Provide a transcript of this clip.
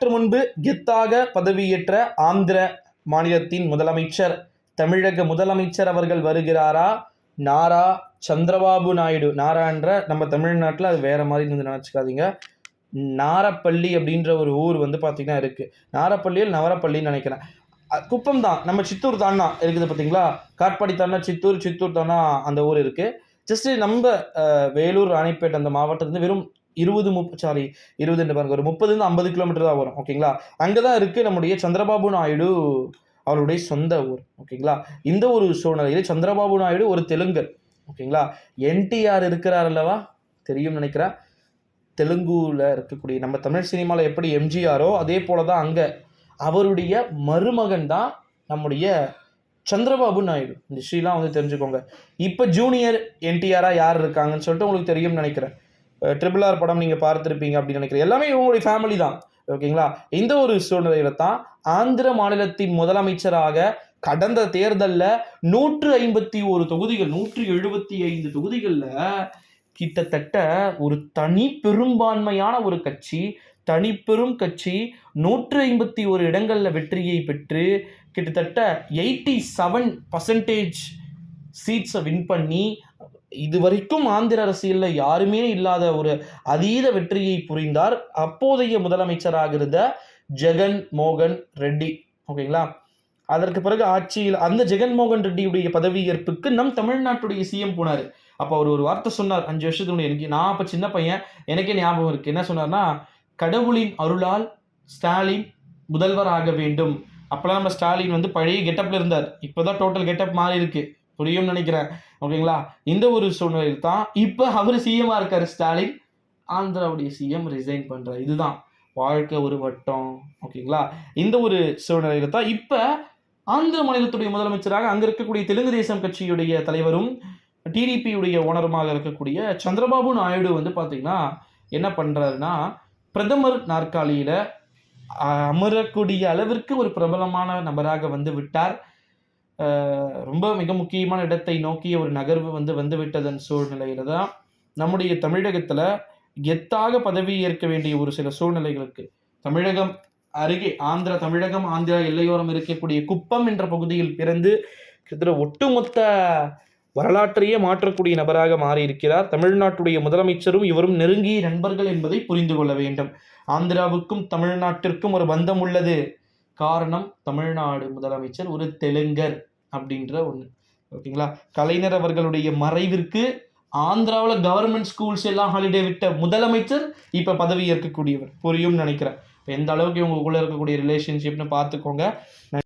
சற்று முன்பு கெத்தாக பதவியேற்ற ஆந்திர மாநிலத்தின் முதலமைச்சர் தமிழக முதலமைச்சர் அவர்கள் வருகிறாரா? நாரா சந்திரபாபு நாயுடு. நாரான்ற நம்ம தமிழ்நாட்டில் அது வேற மாதிரி வந்து நினச்சிக்காதீங்க. நாரப்பள்ளி அப்படின்ற ஒரு ஊர் வந்து பார்த்தீங்கன்னா இருக்குது நாரப்பள்ளியில் நவரப்பள்ளின்னு நினைக்கிறேன். குப்பம் தான். நம்ம சித்தூர் தானா இருக்குது பார்த்தீங்களா காட்பாடி தானா சித்தூர் சித்தூர் தானா அந்த ஊர் இருக்குது ஜஸ்ட் நம்ம வேலூர் ராணிப்பேட் அந்த மாவட்டத்துலேருந்து வெறும் இருபது முப்ப சாரி இருபது பாருங்க ஒரு முப்பதுலேருந்து ஐம்பது கிலோமீட்டர் தான் வரும் ஓகேங்களா அங்கே தான் இருக்குது நம்முடைய சந்திரபாபு நாயுடு அவருடைய சொந்த ஊர் ஓகேங்களா இந்த ஒரு சூழ்நிலையில் சந்திரபாபு நாயுடு ஒரு தெலுங்கர் ஓகேங்களா என்டிஆர் இருக்கிறார் அல்லவா? தெரியும் நினைக்கிறேன். தெலுங்குல இருக்கக்கூடிய நம்ம தமிழ் சினிமாவில் எப்படி எம்ஜிஆரோ அதே போல தான் அங்கே அவருடைய மருமகன் தான் நம்முடைய சந்திரபாபு நாயுடு. இந்த ஸ்ரீலாம் வந்து தெரிஞ்சுக்கோங்க. இப்போ ஜூனியர் என்டிஆராக யார் இருக்காங்கன்னு சொல்லிட்டு உங்களுக்கு தெரியும்னு நினைக்கிறேன். ட்ரிபிள் ஆர் படம் நீங்கள் பார்த்துருப்பீங்க அப்படின்னு நினைக்கிறேன். எல்லாமே இவங்களுடைய ஃபேமிலி தான். ஓகேங்களா? இந்த ஒரு சூழ்நிலையில தான் ஆந்திர மாநிலத்தின் முதலமைச்சராக கடந்த தேர்தலில் நூற்று ஐம்பத்தி ஒரு தொகுதிகள் நூற்று எழுபத்தி ஐந்து தொகுதிகளில் கிட்டத்தட்ட ஒரு தனி பெரும்பான்மையான ஒரு கட்சி தனிப்பெரும் கட்சி நூற்று ஐம்பத்தி ஒரு இடங்களில் வெற்றியை பெற்று கிட்டத்தட்ட எயிட்டி செவன் பர்சன்டேஜ் சீட்ஸை வின் பண்ணி இது வரைக்கும் ஆந்திர அரசியலில் யாருமே இல்லாத ஒரு அதீத வெற்றியை புரிந்தார். அப்போதைய முதலமைச்சராக இருந்த ஜெகன் மோகன் ரெட்டி. ஓகேங்களா? அதற்கு பிறகு ஆட்சியில் அந்த ஜெகன்மோகன் ரெட்டியுடைய பதவியேற்புக்கு நம் தமிழ்நாட்டுடைய சிஎம் போனார். அப்போ அவர் ஒரு வார்த்தை சொன்னார் அஞ்சு வருஷத்துக்கு எனக்கு நான் அப்போ சின்ன பையன். எனக்கே ஞாபகம் இருக்கு. என்ன சொன்னார்னா கடவுளின் அருளால் ஸ்டாலின் முதல்வர் ஆக வேண்டும். அப்போலாம் நம்ம ஸ்டாலின் வந்து பழைய கெட்டப்பில் இருந்தார். இப்போதான் டோட்டல் கெட்டப் மாறி இருக்கு புரியும்னு நினைக்கிறேன். ஓகேங்களா? இந்த ஒரு சூழ்நிலையில் தான் இப்போ அவர் சிஎம்மாக இருக்கார் ஸ்டாலின். ஆந்திராவுடைய சிஎம் ரிசைன் பண்ணுறார் இதுதான். வாழ்க்கை ஒரு வட்டம். ஓகேங்களா? இந்த ஒரு சூழ்நிலையில் தான் இப்போ ஆந்திர மாநிலத்துடைய முதலமைச்சராக அங்கே இருக்கக்கூடிய தெலுங்கு தேசம் கட்சியுடைய தலைவரும் டிடிபியுடைய ஓனருமாக இருக்கக்கூடிய சந்திரபாபு நாயுடு வந்து பார்த்தீங்கன்னா என்ன பண்ணுறாருன்னா பிரதமர் நாற்காலியில் அமரக்கூடிய அளவிற்கு ஒரு பிரபலமான நபராக வந்து விட்டார். ரொம்ப மிக முக்கியமான இடத்தை நோக்கிய ஒரு நகர்வு வந்து வந்துவிட்டதன் சூழ்நிலையில தான் நம்முடைய தமிழகத்துல கெத்தாக பதவி ஏற்க வேண்டிய ஒரு சில சூழ்நிலைகளுக்கு தமிழகம் அருகே ஆந்திரா தமிழகம் ஆந்திரா எல்லையோரம் இருக்கக்கூடிய குப்பம் என்ற பகுதியில் பிறந்து கிட்டத்தட்ட ஒட்டுமொத்த வரலாற்றையே மாற்றக்கூடிய நபராக மாறியிருக்கிறார். தமிழ்நாட்டுடைய முதலமைச்சரும் இவரும் நெருங்கிய நண்பர்கள் என்பதை புரிந்து கொள்ள வேண்டும். ஆந்திராவுக்கும் தமிழ்நாட்டிற்கும் ஒரு பந்தம் உள்ளது. காரணம் தமிழ்நாடு முதலமைச்சர் ஒரு தெலுங்கர். அப்படின்ற ஒன்று ஓகேங்களா? கலைஞர் அவர்களுடைய மறைவிற்கு ஆந்திராவில் கவர்மெண்ட் ஸ்கூல்ஸ் எல்லாம் ஹாலிடே விட்ட முதலமைச்சர் இப்போ பதவி ஏற்கக்கூடியவர். புரியும் நினைக்கிறேன். எந்த அளவுக்கு இவங்களுக்குள்ள இருக்கக்கூடிய ரிலேஷன்ஷிப்னு பார்த்துக்கோங்க.